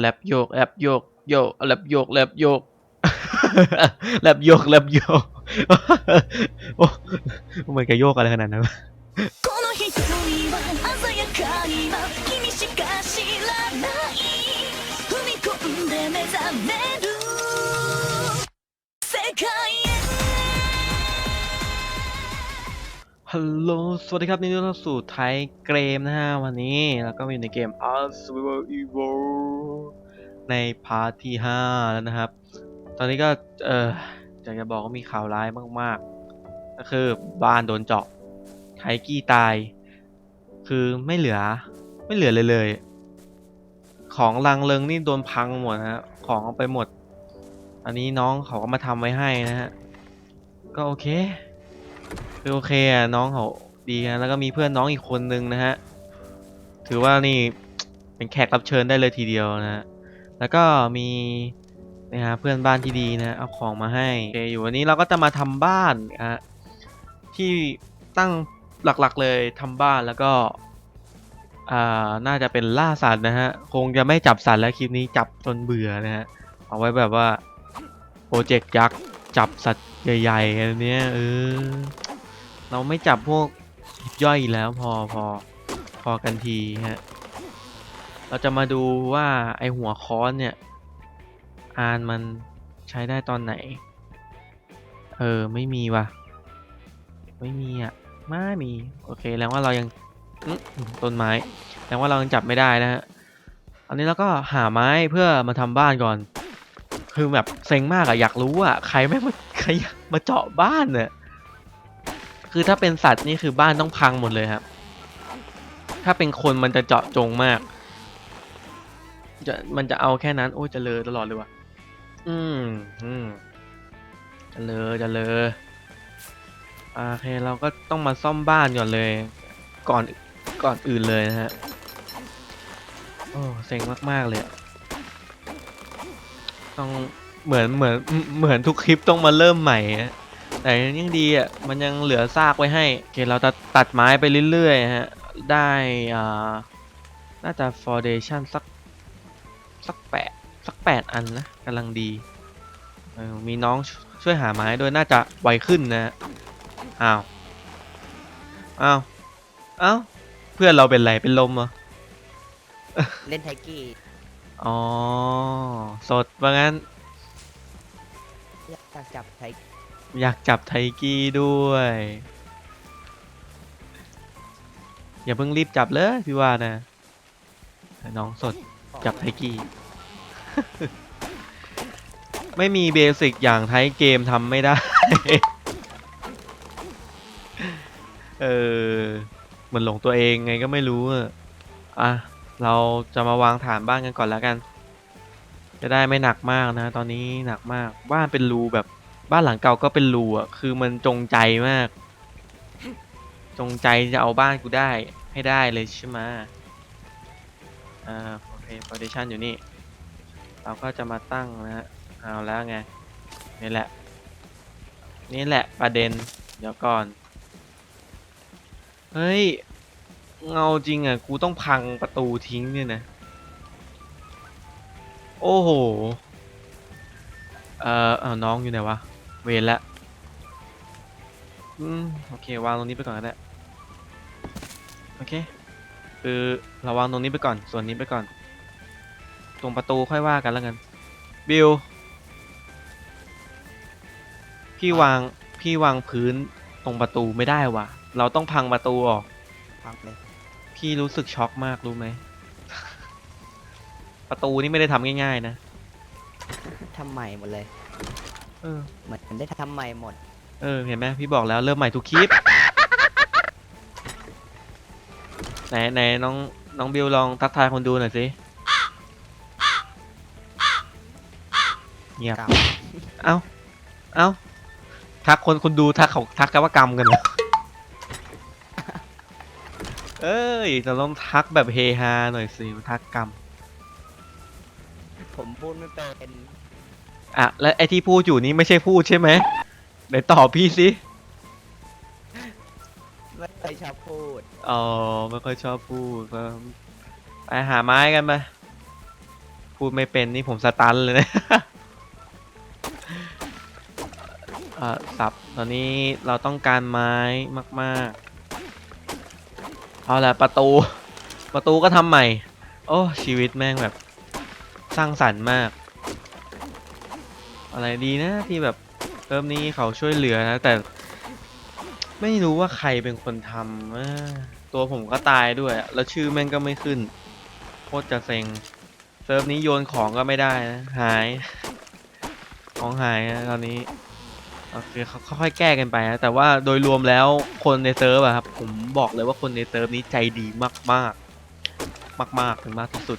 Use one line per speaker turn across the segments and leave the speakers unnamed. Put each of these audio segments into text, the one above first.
แลบโยกแลบโยกโยกแลบโยกแลบโยกแลบโยกแลบโยกโอ้มันจะโยกอะไรขนาดนั้นวะ ฮัลโหล สวัสดีครับ นี่ต้อนรับสู่ไทยเกมนะฮะ วันนี้แล้วก็มาอยู่ในเกม Art Survival Evo ในพาร์ทที่ 5 แล้วนะครับ ตอนนี้ก็ เอออยากจะบอกว่ามีข่าวร้ายมาก ๆ ก็คือบ้านโดนเจาะ ไทกี้ตาย คือไม่เหลือ ไม่เหลือเลยเลย ของลังเริงนี่โดนพังหมดนะฮะ ของเอาไปหมด อันนี้น้องเขาก็มาทำไว้ให้นะฮะ ก็โอเค คือโอเคอะน้องเขาดีนะแล้วก็มีเพื่อนน้องอีกคนนึงนะฮะ ถือว่านี่เป็นแขกรับเชิญได้เลยทีเดียวนะฮะ แล้วก็มีนะฮะเพื่อนบ้านที่ดีนะเอาของมาให้โอเคอยู่วันนี้เราก็จะมาทำบ้านนะฮะที่ตั้งหลักๆเลยทำบ้านแล้วก็อ่าน่าจะเป็นล่าสัตว์นะฮะ คงจะไม่จับสัตว์แล้วคลิปนี้จับจนเบื่อนะฮะ เอาไว้แบบว่าโปรเจกต์ยักษ์จับสัตว์ใหญ่ๆอันเนี้ยเออ เราไม่จับพวกย่อยแล้วพอพอพอกันทีฮะ เราจะมาดูว่าไอหัวค้อนเนี่ย อานมันใช้ได้ตอนไหน เออ ไม่มีว่ะ ไม่มีอะ ไม่มี โอเค แล้วว่าเรายังต้นไม้แสดงว่าเรายังจับไม่ได้นะฮะ อันนี้เราก็หาไม้เพื่อมาทำบ้านก่อน คือแบบเซ็งมากอะอยากรู้อะใครไม่งมาใครมาเจาะบ้านเนี่ย คือถ้าเป็นสัตว์นี่คือบ้านต้องพังหมดเลยครับ ถ้าเป็นคนมันจะเจาะจงมาก จะมันจะเอาแค่นั้น โอ้ยจะเลอตลอดเลยว่ะ อืมอืมจะเลอจะเลอโอเคเราก็ต้องมาซ่อมบ้านก่อนเลย ก่อนก่อนอื่นเลยนะฮะ โอ้เซ็งมาก ๆ เลย ต้องเหมือนเหมือนเหมือนทุกคลิปต้องมาเริ่มใหม่อะ แต่ยังดีอะมันยังเหลือซากไว้ให้โอเคเราจะตัดไม้ไปเรื่อยๆฮะได้อ่าน่าจะ foundation สักสักแปดสักแปดอันนะกำลังดีเออมีน้องชช่วยหาไม้ด้วยน่าจะไวขึ้นนะอ้าวอ้าวอ้าวเพื่อนเราเป็นไรเป็นลมเหรอ
เล่นไทกี้
อ๋อสดว่างั้น
อยากจับไท
อยากจับไทกี้ด้วย อย่าเพิ่งรีบจับเลยพี่ว่านะ น้องสดจับไทกี้ ไม่มีเบสิกอย่างไทยเกมทำไม่ได้ เออเหมือนหลงตัวเองไงก็ไม่รู้อะอะเราจะมาวางฐานบ้านกันก่อนแล้วกัน จะได้ไม่หนักมากนะ ตอนนี้หนักมากบ้านเป็นรูแบบ บ้านหลังเก่าก็เป็นรูอะ คือมันจงใจมาก จงใจจะเอาบ้านกูได้ให้ได้เลยใช่ไหมอ่าโอเค foundation อยู่นี่ เราก็จะมาตั้งนะฮะเอาแล้วไง นี่แหละ นี่แหละประเด็น เดี๋ยวก่อน เฮ้ย เงาจริงอะ กูต้องพังประตูทิ้งเนี่ยนะ โอ้โห เอ่อเอาน้องอยู่ไหนวะ เวรละอืมโอเควางตรงนี้ไปก่อนก็ได้โอเคคือเราวางตรงนี้ไปก่อนส่วนนี้ไปก่อน ตรงประตูค่อยว่ากันแล้วกันบิลพี่วางพี่วางพื้นตรงประตูไม่ได้ว่ะ เราต้องพังประตูออก
พังเลย
พี่รู้สึกช็อกมากรู้ไหม ประตูนี่ไม่ได้ทำง่ายๆนะ
ทำใหม่หมดเลย
เออ
เหมือนได้ทำใหม่หมด
เออเห็นไหมพี่บอกแล้วเริ่มใหม่ทุกคลิป ไหนไหนน้องน้องบิวลองทักทายคนดูหน่อยสิเงียบ
กรรม
เอ้าเอ้าทักคนคนดูทักเขาทักกันว่ากรรมกันเหรอเอ้ยเราต้องทักแบบเฮฮาหน่อยสิทักกรรม
ผมพูดไม่เป็น
อะแล้วไอ้ที่พูดอยู่นี้ไม่ใช่พูดใช่ไหมไหนตอบพี่สิ
ไม่เคยชอบพูด
อ๋อไม่ค่อยชอบพูดก็ไปหาไม้กันไปพูดไม่เป็นนี่ผมสตันเลยนะ เอ่อสับตอนนี้เราต้องการไม้มากๆ เอาละประตู ประตูก็ทำใหม่ โอ้ชีวิตแม่งแบบ สร้างสรรค์มาก อะไรดีนะที่แบบเริ่มนี้เขาช่วยเหลือนะ แต่ ไม่รู้ว่าใครเป็นคนทำตัวผมก็ตายด้วย แล้วชื่อแม่งก็ไม่ขึ้นโคตรจะเซ็งเซิร์ฟนี้โยนของก็ไม่ได้นะหายของหายนะตอนนี้โอเคเขาค่อยๆแก้กันไปนะแต่ว่าโดยรวมแล้วคนในเซิร์ฟอะครับผมบอกเลยว่าคนในเซิร์ฟนี้ใจดีมากๆ มากๆถึงมากที่สุด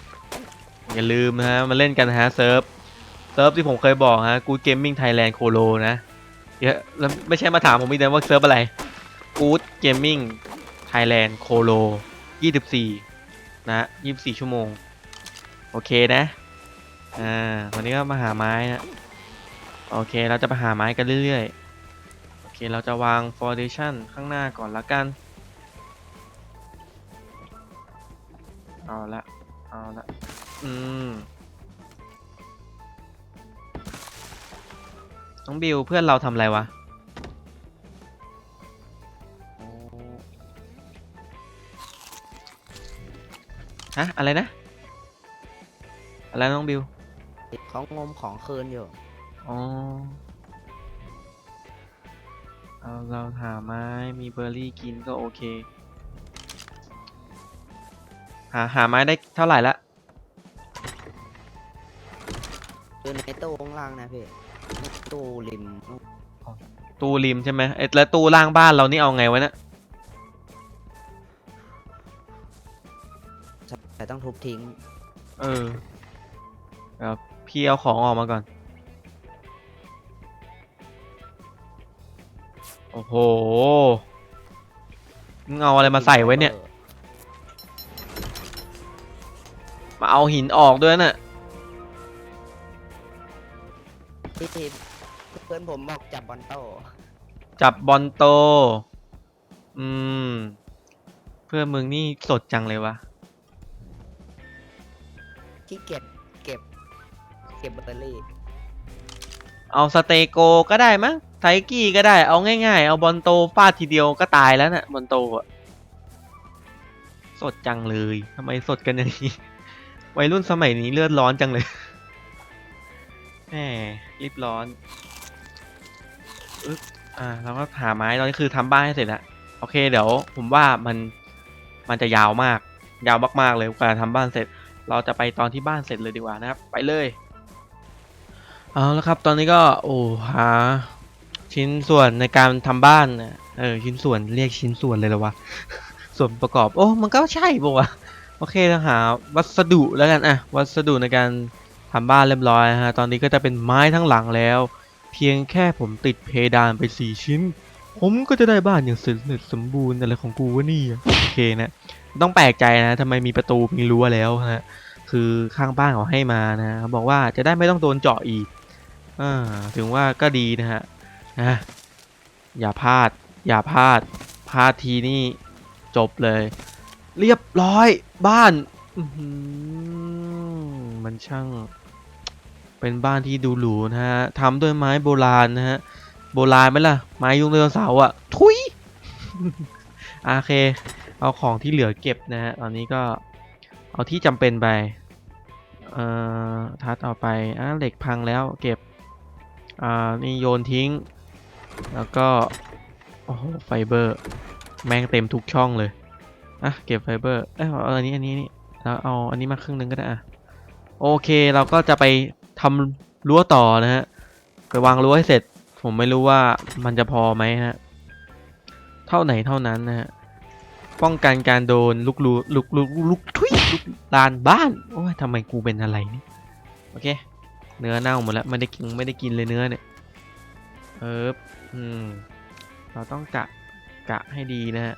อย่าลืมนะฮะมาเล่นกันฮะเซิร์ฟ เซิร์ฟที่ผมเคยบอกฮะ Good Gaming Thailand Colo นะเดี๋ยวแล้วไม่ใช่มาถามผมอีกนะว่าเซิร์ฟอะไร Good Gaming Thailand Colo 24 นะ24 ชั่วโมง โอเคนะ อ่า วันนี้ก็มาหาไม้นะ โอเค เราจะไปหาไม้กันเรื่อยๆ โอเค เราจะวาง foundation ข้างหน้าก่อนละกัน เอาละ เอาละ อืม น้องบิวเพื่อนเราทำอะไรวะโอ้ฮะ อะไรนะ อะไรน้องบิว
เขางมของคืนอยู่
อ๋อ เอาเราหาไม้มีเบอร์รี่กินก็โอเค หาหาไม้ได้เท่าไหร่ละ
คือในตู้ข้างล่างนะพี่ ตู้ริม
ตู้ริมใช่ไหมเอ็ดแล้วตู้ล่างบ้านเรานี่เอาไงวะเนะ
แต่ต้องทุบทิ้ง
เออเดี๋ยวพี่เอาของออกมาก่อน โอ้โหมึงเอาอะไรมาใส่ไว้เนี่ย มาเอาหินออกด้วยน่ะ
ที่ เพื่อนผมบอกจับบอลโต้
จับบอลโต อืม เพื่อนมึงนี่สดจังเลยวะ
ที่เก็บเก็บ เก็บเบอร์รี่
เอาสเตโกก็ได้มั้ง ไทกี้ก็ได้ เอาง่ายๆ เอาบอลโตฟาดทีเดียวก็ตายแล้วนะ่ะบอลโตอะสดจังเลยทำไมสดกันอย่างนี้ วัยรุ่นสมัยนี้เลือดร้อนจังเลย แหมรีบร้อน อึ๊บอ่าเราก็หาไม้ตอนนี้คือทำบ้านให้เสร็จแล้วโอเค เดี๋ยว ผมว่ามันมันจะยาวมาก ยาวมากๆเลยกว่าจะทำบ้านเสร็จ เราจะไปตอนที่บ้านเสร็จเลยดีกว่านะครับ ไปเลยเอาและครับ ตอนนี้ก็โอ้หาชิ้นส่วนในการทำบ้านน่ะเออชิ้นส่วนเรียกชิ้นส่วนเลยหรอวะส่วนประกอบโอ้มันก็ใช่ปะวะโอเคเราหาวัสดุแล้วกันอะวัสดุในการทำบ้านเรียบร้อยนะฮะตอนนี้ก็จะเป็นไม้ทั้งหลังแล้ว เพียงแค่ผมติดเพดานไปสี่ชิ้น ผมก็จะได้บ้านอย่างเสร็จสมบูรณ์อะไรของกูวะนี่โอเคนะต้องแปลกใจนะทำไมมีประตูมีรั้วแล้วฮะคือข้างบ้านเขาให้มานะเขาบอกว่าจะได้ไม่ต้องโดนเจาะอีกอ่าถึงว่าก็ดีนะฮะนะอย่าพลาด อย่าพลาดพลาดทีนี่จบเลย เรียบร้อยบ้านมันช่าง เป็นบ้านที่ดูหรูนะฮะทำด้วยไม้โบราณนะฮะ โบราณไหมล่ะ ไม้ยุงเรือเสาอะ ทุยโอเค เอาของที่เหลือเก็บนะฮะ ตอนนี้ก็เอาที่จำเป็นไป เอ่อ ทัดเอาไป อะเหล็กพังแล้วเก็บ อ่า นี่โยนทิ้ง แล้วก็ โอ้โห ไฟเบอร์ แม่งเต็มทุกช่องเลย อะ เก็บไฟเบอร์ เอ้ยเอาอันนี้ อันนี้นี่แล้วเอาอันนี้มาครึ่งหนึงก็ได้อะโอเค เราก็จะไป ทำรั้วต่อนะฮะไปวางรั้วให้เสร็จ ผมไม่รู้ว่ามันจะพอไหมฮะเท่าไหนเท่านั้นนะฮะป้องกันการโดนลุกลูลุกลุกลุกทุยลุกลานบ้านโอ้ยทำไมกูเป็นอะไรนี่โอเค เนื้อเน่าหมดแล้วไม่ได้กินไม่ได้กินเลยเนื้อเนี่ยเอออืมเราต้องกะกะให้ดีนะฮะ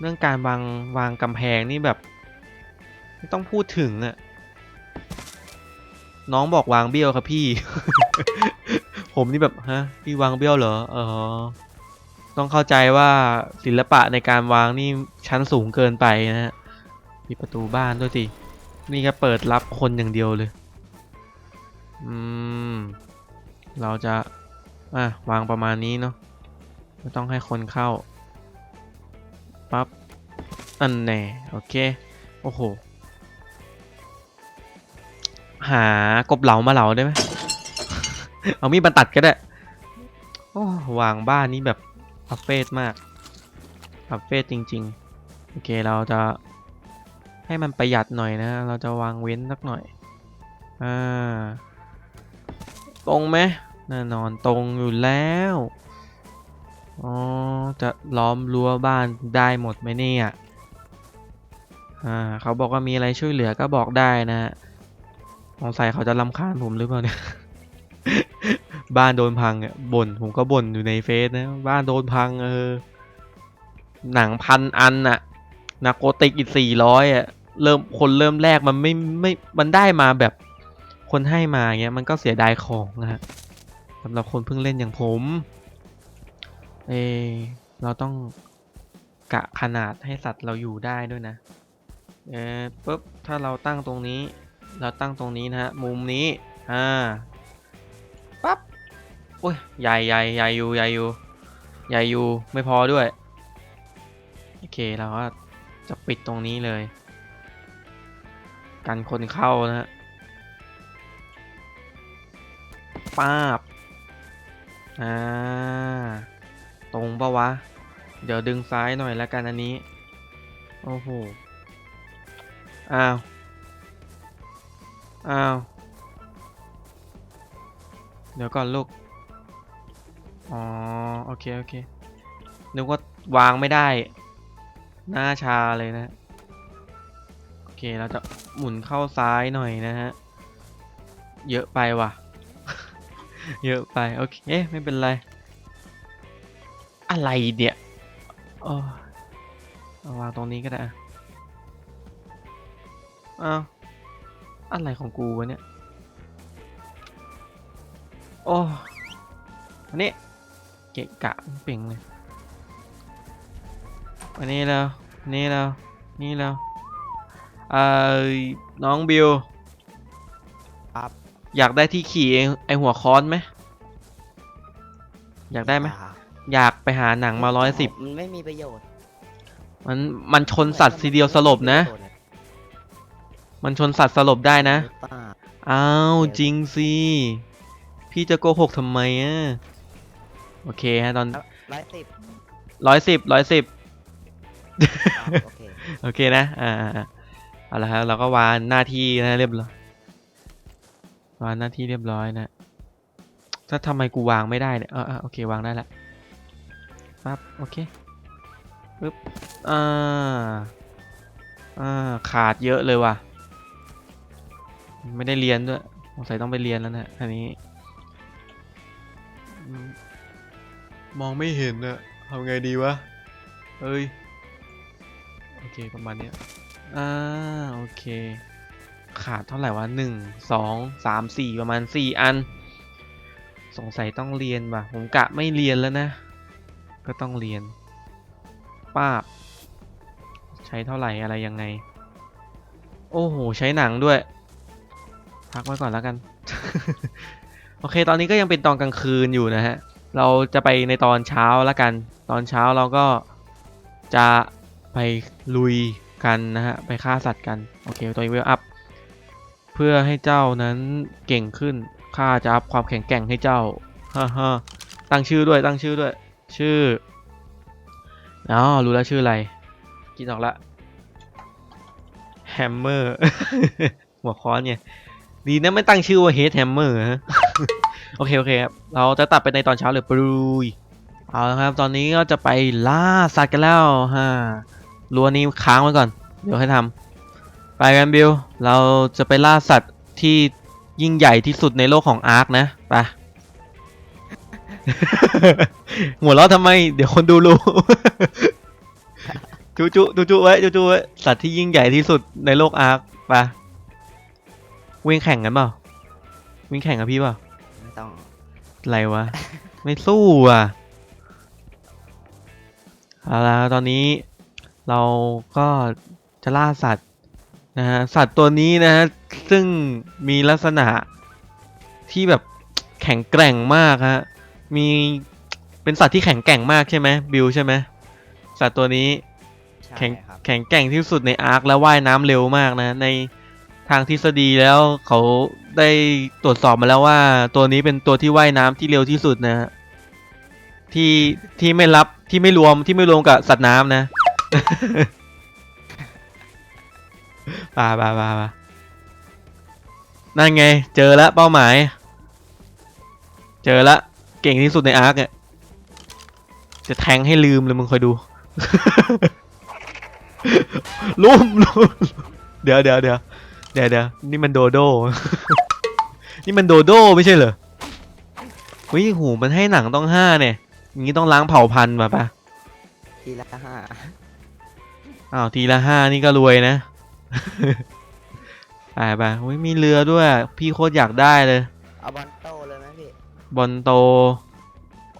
เรื่องการวางวางกำแพงนี่แบบ ไม่ต้องพูดถึงอะ น้องบอกวางเบี้ยวครับพี่ ผมนี่แบบฮะพี่วางเบี้ยวเหรอเออต้องเข้าใจว่าศิลปะในการวางนี่ชั้นสูงเกินไปนะฮะมีประตูบ้านด้วยสินี่ก็เปิดรับคนอย่างเดียวเลย อืม เราจะ อะ วางประมาณนี้เนาะ ไม่ต้องให้คนเข้า ปั๊บ อันแน่ โอเค โอ้โห หากบเหลามาเหลาได้ไหม เอามีดมาตัดก็ได้ โอ้วางบ้านนี้แบบอัฟเฟสมากอัฟเฟสจริง ๆ โอเคเราจะให้มันประหยัดหน่อยนะ เราจะวางเว้นสักหน่อย อ่า ตรงไหมแน่นอนตรงอยู่แล้ว อ๋อ จะล้อมรั้วบ้านได้หมดไหมเนี่ย อ่า เขาบอกว่ามีอะไรช่วยเหลือก็บอกได้นะฮะ สงสัยเขาจะรำคาญผมหรือเปล่าเนี่ย บ้านโดนพังอะบ่นผมก็บ่นอยู่ในเฟซนะ บ้านโดนพังเออ หนังพันอันน่ะนาโกติกอีกสี่ร้อยอะ เริ่มคนเริ่มแรกมันไม่ไม่ มันได้มาแบบคนให้มาเงี้ย มันก็เสียดายของนะฮะสำหรับคนเพิ่งเล่นอย่างผม เออเราต้องกะขนาดให้สัตว์เราอยู่ได้ด้วยนะ เออปุ๊บ ถ้าเราตั้งตรงนี้ เราตั้งตรงนี้นะฮะ มุมนี้ อ่า ปั๊บโอ้ย ใหญ่ใหญ่ใหญ่อยู่ ใหญ่อยู่ ใหญ่อยู่ ไม่พอด้วย โอเค เราก็จะปิดตรงนี้เลย กันคนเข้านะฮะป้าบ อ่า ตรงปะวะ เดี๋ยวดึงซ้ายหน่อยแล้วกันอันนี้ โอ้โห อ้าว อ้าว เดี๋ยวก่อนลูก อ๋อ โอเค โอเค นึกว่าวางไม่ได้ หน้าชาเลยนะ โอเค เราจะหมุนเข้าซ้ายหน่อยนะฮะ เยอะไปว่ะ เยอะไป โอเค ไม่เป็นไร อะไรเนี่ยอ้ยเอาวางตรงนี้ก็ได้อ้าว อะไรของกูวะเนี่ย โอ้อันนี้เกะกะเป่งเลยอันนี้แล้วนี่แล้วนี่แล้วเอ่อน้องบิว
ครับ
อยากได้ที่ขี่ไอ้ไอหัวค้อนไหมอยากได้ไหม
อ่า
อยากไปหาหนังมาร้อยสิบ
มันไม่มีประโยชน์
มันมันชนสัตว์ทีเดียวสลบนะ มันชนสัตว์สลบได้นะ
หรือเปล่า
อ้าวจริงสิ พี่จะโกหกทำไมอะ โอเคฮะตอน
ร้อยสิบ
ร้อยสิบร้อยสิบ
โอเค
โอเคนะอ่าอ่าอ่าเอาละครับเราก็วางหน้าที่นะเรียบร้อยวางหน้าที่เรียบร้อยนะ ถ้าทำไมกูวางไม่ได้เนี่ยเออเออโอเควางได้ละปั๊บโอเคปึ๊บอ่าอ่าขาดเยอะเลยว่ะ ไม่ได้เรียนด้วยสงสัยต้องไปเรียนแล้วนะอันนี้อืมมองไม่เห็นอะทำไงดีวะ เอ้ย โอเคประมาณเนี้ยอ่าโอเค ขาดเท่าไหร่วะหนึ่งสองสามสี่ประมาณสี่อัน สงสัยต้องเรียนว่ะ ผมกะไม่เรียนแล้วนะ ก็ต้องเรียน ป้าบ ใช้เท่าไหร่อะไรยังไง โอ้โห ใช้หนังด้วย พักไว้ก่อนแล้วกัน โอเค ตอนนี้ก็ยังเป็นตอนกลางคืนอยู่นะฮะ เราจะไปในตอนเช้าแล้วกัน ตอนเช้าเราก็จะไปลุยกันนะฮะ ไปฆ่าสัตว์กัน โอเค ตัวนี้เวลอัพ เพื่อให้เจ้านั้นเก่งขึ้น ข้าจะอัพความแข็งแกร่งให้เจ้า ฮ่าฮ่าตั้งชื่อด้วย ตั้งชื่อด้วย ชื่ออ๋อรู้แล้วชื่ออะไรคิดออกละแฮมเมอร์ หัวค้อนเนี่ย ดีนะไม่ตั้งชื่อว่าเฮดแฮมเมอร์ฮะ โอเค โอเคครับ เราจะตัดไปในตอนเช้าเลยปรุยเอาละครับ ตอนนี้ก็จะไปล่าสัตว์กันแล้วฮะรัวนี้ค้างไว้ก่อน เดี๋ยวให้ทำไปกันบิล เราจะไปล่าสัตว์ที่ยิ่งใหญ่ที่สุดในโลกของอาร์คนะ ไป หัวเราะทำไม เดี๋ยวคนดูรู้ จุจุจุจุไว้จุจุไว้ สัตว์ที่ยิ่งใหญ่ที่สุดในโลกอาร์ค ไป วิ่งแข่งกันเปล่าวิ่งแข่งกับพี่เปล่า
ไม่ต้อง
อะไรวะ ไม่สู้อะเอาละตอนนี้เราก็จะล่าสัตว์นะฮะสัตว์ตัวนี้นะฮะซึ่งมีลักษณะที่แบบแข็งแกร่งมากฮะมีเป็นสัตว์ที่แข็งแกร่งมากใช่ไหมบิวใช่ไหมสัตว์ตัวนี้
ใช่
แข็ง
ครับ
แข็งแกร่งที่สุดในอาร์คและว่ายน้ำเร็วมากนะ ใน ทางทฤษฎีแล้วเขาได้ตรวจสอบมาแล้วว่า ตัวนี้เป็นตัวที่ว่ายน้ำที่เร็วที่สุดนะฮะที่ที่ไม่รับที่ไม่รวมที่ไม่รวมกับสัตว์น้ำนะป่าป่าป่าป่านั่นไง เจอแล้วเป้าหมาย เจอแล้วเก่งที่สุดในอาร์คเนี่ยจะแทงให้ลืมเลยมึงคอยดูลุ่มลุ่มเดี๋ยวเดี๋ยวเดี๋ยว เดี๋ยวเดี๋ยวนี่มันโดโด นี่มันโดโดไม่ใช่เหรอเฮ้ยหูมันให้หนังต้องห้าเนี่ยอย่างนี้ต้องล้างเผ่าพันธุ์มาปะ
ทีละห้า
อ้าวทีละห้านี่ก็รวยนะ ไปไปเฮ้ยมีเรือด้วย พี่โคตรอยากได้เลย
เอาบอลโตเลยไหมพี่
บอลโต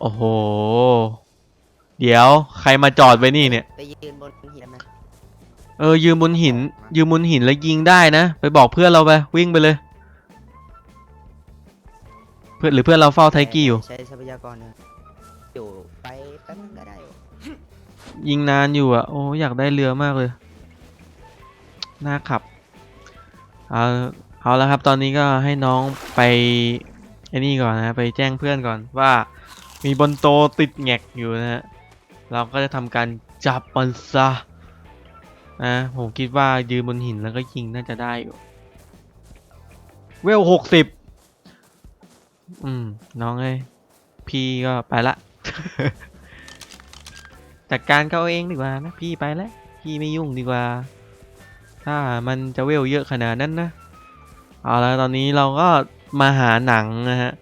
โอ้โห เดี๋ยวใครมาจอดไว้นี่เนี่ย
ไปยืนบนหินได้ไหม
เออยืมบนหิน ยืมบนหินแล้วยิงได้นะ ไปบอกเพื่อนเราไปวิ่งไปเลย เพื่อนหรือเพื่อนเราเฝ้าไทกี้อยู่
ใช้ทรัพยากรเนี่ยอยู่ไปแป๊บนึงก็ได้อยู่
ยิงนานอยู่อะโอ้อยากได้เรือมากเลยน่าขับเอาเอาแล้วครับ ตอนนี้ก็ให้น้องไปไอ้นี่ก่อนนะไปแจ้งเพื่อนก่อนว่า มีบนโตติดแงกอยู่นะฮะเราก็จะทำการจับมันซะ นะผมคิดว่ายืนบนหินแล้วก็ยิงน่าจะได้อยู่เวลหกสิบอืม น้องเอ้ยพี่ก็ไปละ จัดการเขาเองดีกว่านะ พี่ไปแล้ว พี่ไม่ยุ่งดีกว่า ถ้ามันจะเวลเยอะขนาดนั้นนะ เอาละตอนนี้เราก็มาหาหนังนะฮะ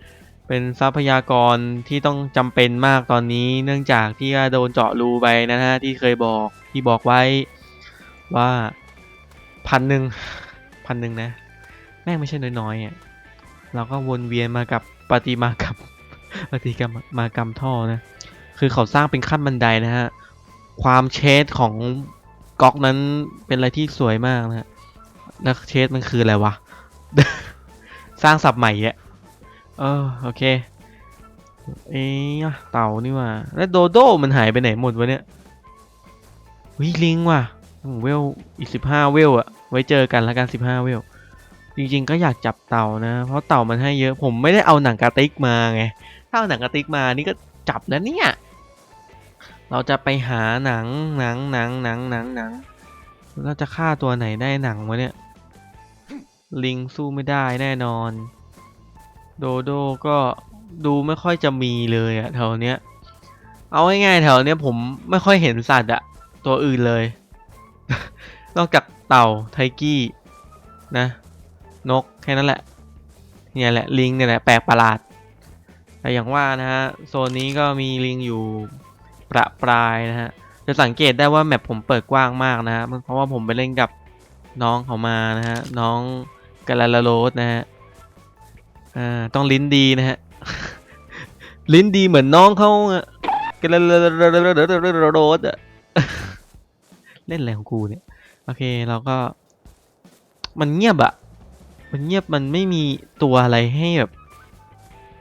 เป็นทรัพยากรที่ต้องจำเป็นมากตอนนี้ เนื่องจากที่ว่าโดนเจาะรูไปนะฮะ ที่เคยบอกที่บอกไว้ ว่าพันหนึ่งพันหนึ่งนะ แม่งไม่ใช่น้อยๆอะเราก็วนเวียนมากับปฏิมากรรมปฏิกรรมมากรรมท่อนะ คือเขาสร้างเป็นขั้นบันไดนะฮะ ความเชดของก๊อกนั้นเป็นอะไรที่สวยมากนะฮะแล้วเชดมันคืออะไรวะ สร้างศัพท์ใหม่แยะเออโอเค เอ๊ะเต่านี่ว่ะแล้วโดโดมันหายไปไหนหมดวะเนี่ยวิลิงว่ะ เวลอีกสิบห้าเวลอะไว้เจอกันแล้วกันสิบห้าเวลจริงๆก็อยากจับเต่านะ เพราะเต่ามันให้เยอะผมไม่ได้เอาหนังกระติกมาไงถ้าเอาหนังกระติกมานี่ก็จับแล้วเนี่ยเราจะไปหาหนังหนังหนังหนังหนังหนังเราจะฆ่าตัวไหนได้หนังวะเนี่ยลิงสู้ไม่ได้แน่นอน โดโดก็ดูไม่ค่อยจะมีเลยอะแถวเนี้ยเอาง่ายๆแถวเนี้ยผมไม่ค่อยเห็นสัตว์อะตัวอื่นเลย นอกจากเต่าไทกี้นะนกแค่นั้นแหละเนี่ยแหละลิงเนี่ยแหละแปลกประหลาดแต่อย่างว่านะฮะโซนนี้ก็มีลิงอยู่ประปรายนะฮะจะสังเกตได้ว่าแมปผมเปิดกว้างมากนะฮะเพราะว่าผมไปเล่นกับน้องเขามานะฮะน้องกาลาลโรสนะฮะอ่าต้องลิ้นดีนะฮะลิ้นดีเหมือนน้องเขาอะกาลาลโรสอะ เล่นอะไรของกูเนี่ย โอเคเราก็ มันเงียบอะมันเงียบมันไม่มีตัวอะไรให้แบบ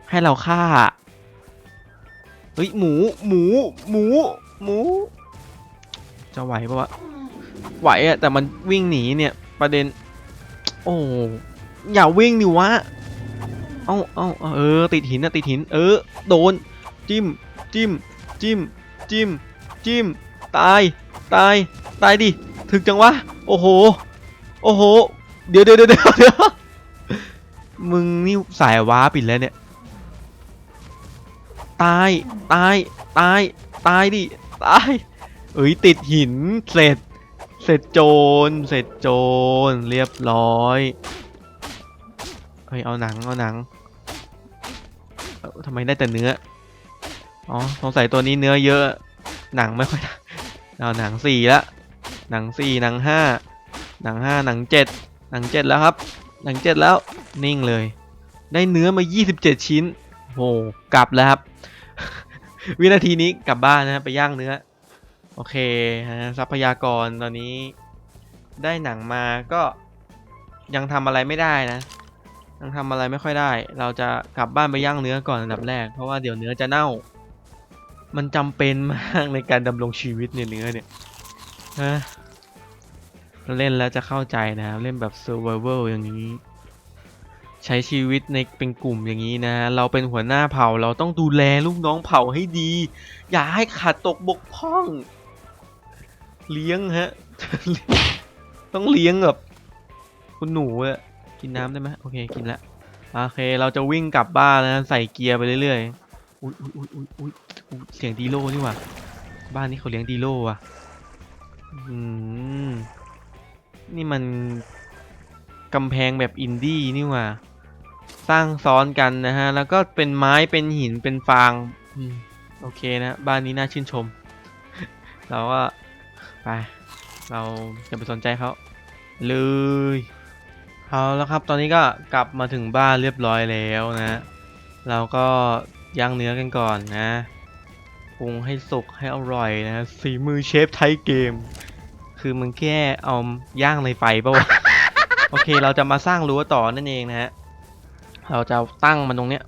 ให้เราฆ่า เฮ้ย หมู หมู หมู หมู จะไหวปะวะ ไหวอะแต่มันวิ่งหนีเนี่ย ประเด็น โอ้อย่าวิ่งดิวะ เอ้าเอ้าเอ้าเออติดหินนะติดหิน เออ โดน จิ้ม จิ้ม จิ้ม จิ้ม จิ้ม ตาย ตาย ตายดิ ถึกจังวะ โอ้โห โอ้โห เดี๋ยวเดี๋ยวเดี๋ยวเดี๋ยวมึงนี่สายว้าปิดแล้วเนี่ย ตาย ตาย ตาย ตายดิ ตาย เอ้ยติดหิน เสร็จ เสร็จโจร เสร็จโจร เรียบร้อยเฮ้ยเอาหนัง เอาหนังเอ้าทำไมได้แต่เนื้อ อ๋อ สงสัยตัวนี้เนื้อเยอะ หนังไม่ค่อยได้เอาหนังสี่ละ หนังสี่หนังห้าหนังห้าหนังเจ็ดหนังเจ็ดแล้วครับ หนังเจ็ดแล้วนิ่งเลย ได้เนื้อมา27ชิ้นโหกลับแล้วครับ วินาทีนี้กลับบ้านนะครับไปย่างเนื้อ โอเคฮะทรัพยากรตอนนี้ ได้หนังมาก็ยังทำอะไรไม่ได้นะยังทำอะไรไม่ค่อยได้ เราจะกลับบ้านไปย่างเนื้อก่อนอันดับแรก เพราะว่าเดี๋ยวเนื้อจะเน่า มันจำเป็นมากในการดำรงชีวิตเนี่ยเนื้อเนี่ยฮะ เล่นแล้วจะเข้าใจนะเล่นแบบ survival อย่างนี้ ใช้ชีวิตในเป็นกลุ่มอย่างนี้นะ เราเป็นหัวหน้าเผ่าเราต้องดูแลลูกน้องเผ่าให้ดี อย่าให้ขาดตกบกพร่อง เลี้ยงฮะ ต้องเลี้ยงแบบคุณหนูอะกินน้ำได้ไหมโอเคกินละโอเค เราจะวิ่งกลับบ้านนะใส่เกียร์ไปเรื่อยๆอุ้ยอุ้ยอุ้ยอุ้ยอุ้ยเสียงดีโลนี่หว่าบ้านนี้เขาเลี้ยงดีโลอะอืม นี่มันกำแพงแบบอินดี้นี่ว่าสร้างซ้อนกันนะฮะ แล้วก็เป็นไม้เป็นหินเป็นฟางอโอเคนะบ้านนี้น่าชื่นชม เราก็ไป เราจะไปสนใจเขาเลยเอาแล้วครับ ตอนนี้ก็กลับมาถึงบ้านเรียบร้อยแล้วนะ เราก็ย่างเนื้อกันก่อนนะปรุงให้สุกให้อร่อยนะสีมือเชฟไทยเกม คือมึงแค่เอาย่างในไฟปะวะ โอเคเราจะมาสร้างรั้วต่อนั่นเองนะฮะ เราจะตั้งมันตรงเนี้ย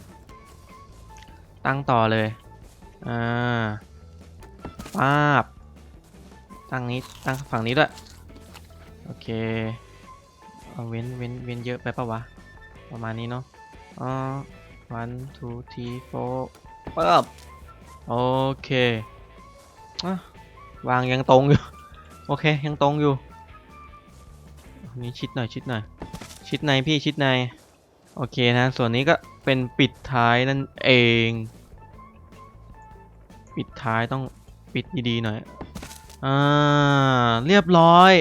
ตั้งต่อเลย อ่าป้าบ ตั้งนี้ ตั้งฝั่งนี้ด้วย โอเค เอาเว้นเว้นเว้นเยอะไปปะวะ ประมาณนี้เนาะ อ๋อ one two three four ปึ๊บโอเคอะวางยังตรงอยู่ โอเค ยังตรงอยู่นนี้ชิดหน่อยชิดหน่อย ชิดในพี่ชิดใน โอเคนะ ส่วนนี้ก็เป็นปิดท้ายนั่นเอง ปิดท้ายต้องปิดดีๆหน่อย อ่า เรียบร้อย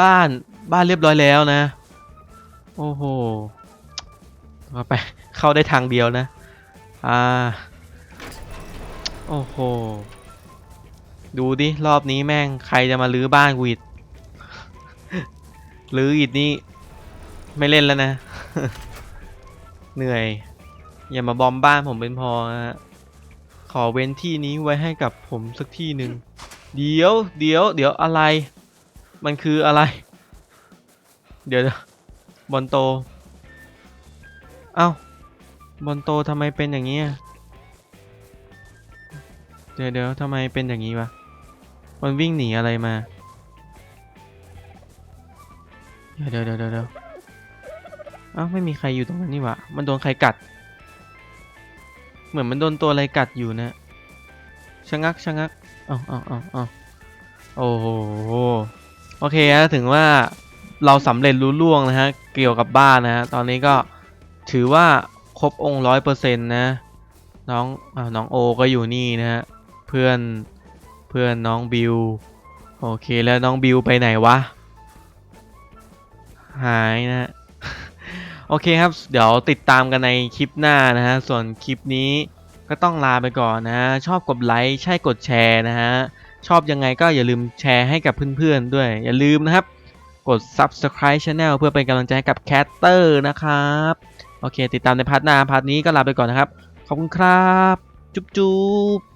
บ้านบ้านเรียบร้อยแล้วนะ โอ้โหมาไปเข้าได้ทางเดียวนะ อ่า โอ้โห ดูดิ รอบนี้แม่งใครจะมาลื้อบ้านกูอีกลื้ออีกนี่ไม่เล่นแล้วนะ เหนื่อย อย่ามาบอมบ้านผมเป็นพอนะฮะขอเว้นที่นี้ไว้ให้กับผมสักที่หนึ่งเดี๋ยวเดี๋ยวเดี๋ยวอะไร มันคืออะไร เดี๋ยวบอลโต เอ้าบอลโตทำไมเป็นอย่างนี้เดี๋ยวเดี๋ยวทำไมเป็นอย่างนี้วะ มันวิ่งหนีอะไรมา เดี๋ยวเดี๋ยวเดี๋ยวเอ้าไม่มีใครอยู่ตรงนั้นนี่หวะมันโดนใครกัด เหมือนมันโดนตัวอะไรกัดอยู่นะชะงักชะงักเอ้าเอ้าเอ้าเอ้าโอ้โห โอเคฮะถึงว่าเราสำเร็จรู้ล่วงนะฮะ เกี่ยวกับบ้านนะฮะ ตอนนี้ก็ถือว่าครบองค์ร้อยเปอร์เซ็นต์นะ น้องอ่าน้องโอก็อยู่นี่นะฮะ เพื่อน พื่อนน้องบิว โอเคแล้วน้องบิวไปไหนวะ หายนะ โอเคครับ เดี๋ยวติดตามกันในคลิปหน้านะฮะ ส่วนคลิปนี้ก็ต้องลาไปก่อนนะฮะชอบกดไลค์ใช่กดแชร์นะฮะ ชอบยังไงก็อย่าลืมแชร์ให้กับเพื่อนๆด้วย อย่าลืมนะครับ กด subscribe channel เพื่อเป็นกำลังใจให้กับแคสเตอร์นะครับ โอเค ติดตามในพาร์ทหน้าพาร์ทนี้ก็ลาไปก่อนนะครับ ขอบคุณครับ จุ๊บจุ๊บ